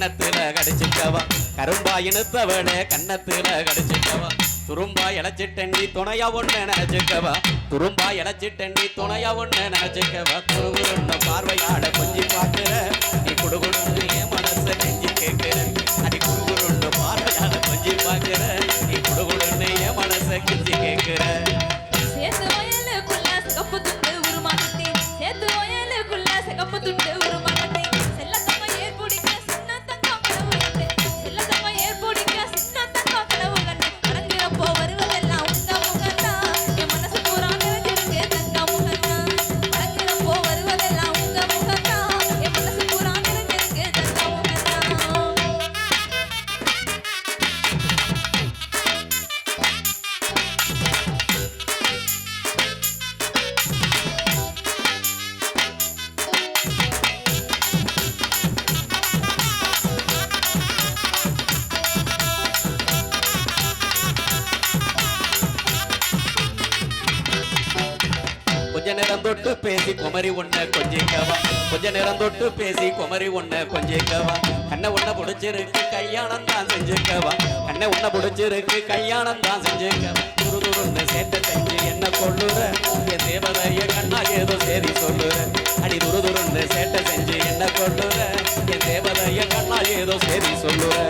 கண்ணத்துல கடிச்சிட்டவா? கரும்பா இழுத்தவளே கண்ணத்துல கடிச்சிட்டவா? துரும்பா இழைச்சிட்டண்டி துணையா ஒண்ணு நினைச்சுக்கவா? துரும்பா இழைச்சிட்டண்டி துணையா ஒண்ணு நினைச்சுக்கவா? துருவுருண்ட பார்வையாட கொஞ்சி பாக்குற நீ குடுகுடுன்னு என் மனச கெஞ்சி கேட்கிற. அடி குடுகுருண்ட பார்வையாட கொஞ்சி பாக்குற நீ குடுகுடுன்னு என் மனச கெஞ்சி கேட்கிற. தொட்டு பேசி குமரி ஒண்ண கொஞ்சிக்கவா. கொஞ்ச நேரம் தொட்டு பேசி குமரி ஒண்ண கொஞ்சிக்கவா. கண்ணை ஒண்ண புடிச்சிருக்கு கல்யாணம் தான் செஞ்சுக்கவா. கண்ணை ஒண்ண புடிச்சிருக்கு கல்யாணம் தான் செஞ்சுக்கவா. துரு துருன்னு செஞ்சு என்ன கொள்ளுற? என் தேவதைய கண்ணா ஏதோ சேரி சொல்லுற. அடி துரு சேட்டை செஞ்சு என்ன கொள்ளுற? என் தேவதைய கண்ணா ஏதோ சேரி சொல்லுற.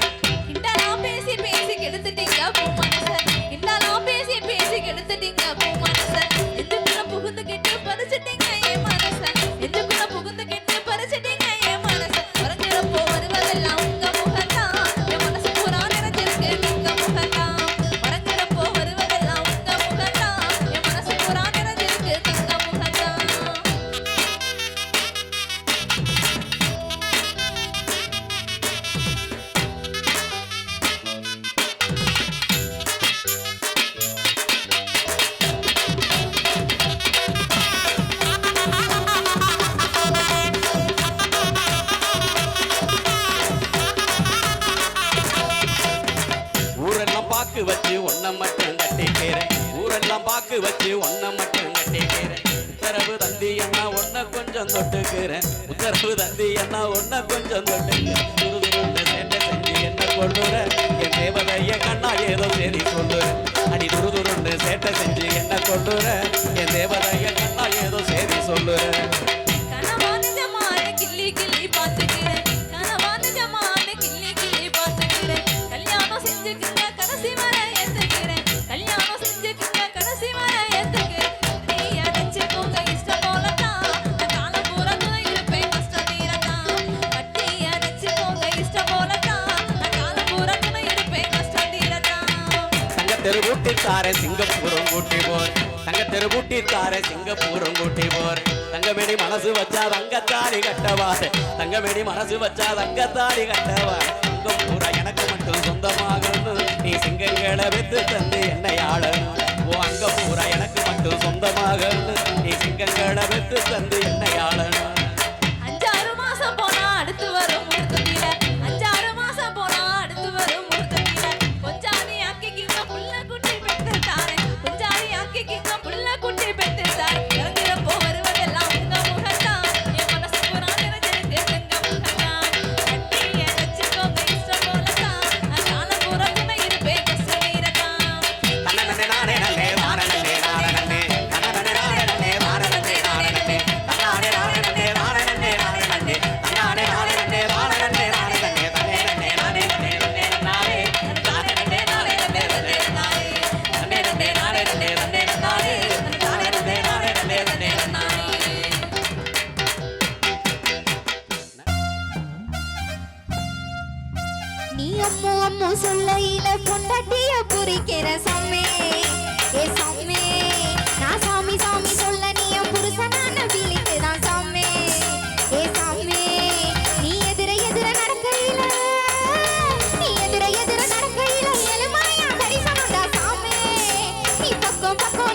மட்டும் கட்டிக்கிறேன். ஊரெல்லாம் பாக்கு வச்சு ஒன்ன மட்டும் கட்டிக்கிறேன். உத்தரவு தந்தி என்ன ஒன்ன கொஞ்சம் தொட்டுக்கிறேன். உத்தரவு தந்தி என்ன ஒன்ன கொஞ்சம் தொட்டுக்கிறேன். சேட்டை செஞ்சு என்ன கொள்ளுற என் தேவதைய கண்ணா ஏதோ சரி சொல்லுறேன். அடி துரு துருன்னு சேட்டை செஞ்சு என்ன கொள்ளுற என் தேவதைய கண்ணா ஏதோ சரி சொல்லுறேன். கிள்ளி கிள்ளி பார்த்துக்கிறேன். தெருவூட்டி தார சிங்கப்பூரம் கூட்டி போர் தங்க தெருவூட்டி தார சிங்கப்பூரம் கூட்டி போர் தங்கமேடி மனசு வச்சா தங்கத்தாடி கட்டவார் தங்கமேடி மனசு வச்சா தங்கத்தாடி கட்டவார் உங்க பூரா எனக்கு மட்டும் சொந்தமாகணும் நீ சிங்கங்களை வெத்து தந்து என்னை ஆளணும். ஓ அங்க பூரா எனக்கு மட்டும் சொந்தமாகணும் நீ சிங்கங்களை வெத்து தந்து என்னை ஆளணும். நிக்கிற சாமி. ஏ சாமி நான் சாமி சாமி சொல்ல நீ என் புருஷனான விழித்து தான் சாமி. ஏ சாமி நீ எதிர எதிர நடக்கையில நீ எதிர எதிர நடக்கையில எலுமாயா தரிசனம் தான் சாமி. நீ பக்கம் பக்கம்